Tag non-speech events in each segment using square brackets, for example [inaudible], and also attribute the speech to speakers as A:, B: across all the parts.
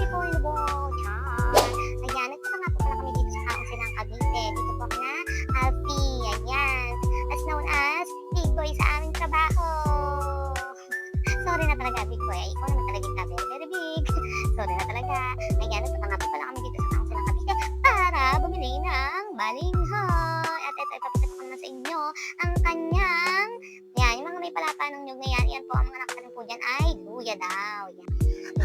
A: Lubo. Char. Ayan, nagpunta nga po pala kami dito sa Council ng Cavite. Dito po na Alfie. Ayan. As known as Big Boy sa aming trabaho. [laughs] Sorry na talaga, Big Boy. Ikaw naman talaga yung very, very big. [laughs] Sorry na talaga. Ayan, nagpunta nga po pala kami dito sa Council ng Cavite para bumili ng balinghoy. At ito, ipapakita ko na sa inyo ang kanyang yan, yung mga may palapa ng nyug yan, yan po, ang mga nakatanim po dyan ay luya daw. Yan.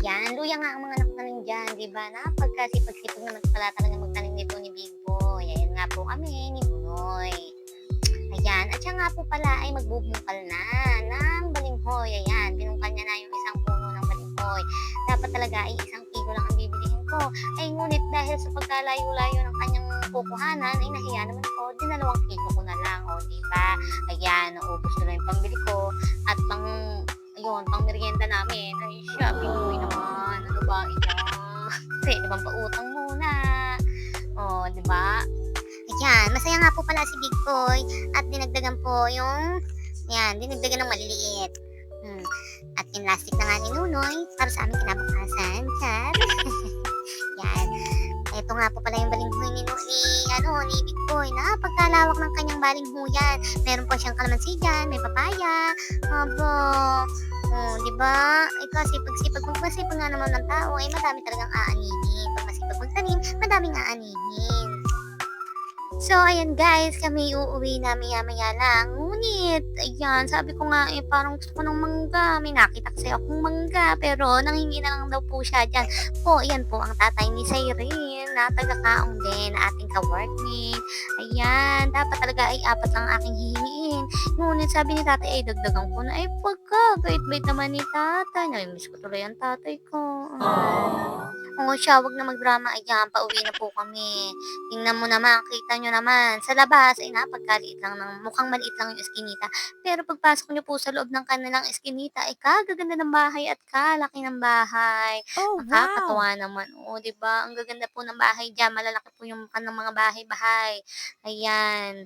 A: Yan, luya nga ang mga nakatanim dyan, di ba? Napagkasipag-sipag naman pala talaga magtanim nito ni Big Boy. Ayan nga po kami ni Bunoy. Ayan, at siya nga po pala ay magbubungkal na ng balinghoy. Ayan, binungkal niya na yung isang puno ng balinghoy. Dapat talaga ay isang kilo lang ang bibilihin ko. Ay ngunit dahil sa pagkalayo-layo ng kanyang kukuhanan, ay nahiya naman ako, dinalawang kilo ko na lang, o di ba? Ayan, naubos na lang yung pangbili ko at pang ayun, pang merienda namin. Ay, siya, iyan? Pwede bang pautang muna? O, di ba? Ayan, masaya nga po pala si Big Boy at dinagdagan po yung, yan, dinagdagan ng maliliit. Hmm. At pinlastic na nga ni Nunoy para sa aming kinabukasan. Char. [laughs] yan. Ito nga po pala yung balinghoy ni, ni, ano, ni Big Boy. Napagkalawak ng kanyang balinghoyan. Meron po siyang kalamansi dyan, may papaya. Abo. Oh, di ba? Eh kasi pag sipag magmasipag nga naman ng tao, ay madami talagang aanihin. Pag masipag magtanim, madaming aanihin. So, ayan guys, kami uuwi na maya-maya lang. Ngunit, ayan, sabi ko nga eh, parang gusto ko ng mangga. May nakita kasi akong mangga, pero nanghingi na lang daw po siya dyan. Po, ayan po ang tatay ni Cyrene, na taga-kaong din, ating ka-workmate. Ayan, dapat talaga ay apat lang ang aking hihingiin. Ngunit sabi ni tatay ay dagdagan ko na, ay pagka, bait-bait naman ni tatay. Namimiss ko tuloy ang tatay ko.
B: Aww.
A: Oo siya, wag na magdrama. Ayan, pauwi na po kami. Tingnan mo naman, kita nyo naman. Sa labas, ay napagkaliit lang ng, mukhang maliit lang yung eskinita. Pero pagpasok nyo po sa loob ng kanilang eskinita, ay kagaganda ng bahay at kalaki ng bahay.
B: Oh, wow.
A: Nakakatawa naman. Oo, di ba? Ang gaganda po ng bahay dyan. Malalaki po yung mukha ng mga bahay-bahay. Ayan.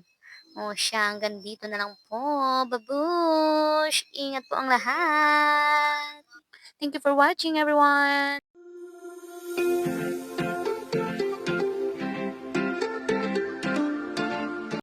A: O siya, hanggang dito na lang po. Babush! Ingat po ang lahat! Thank you for watching everyone!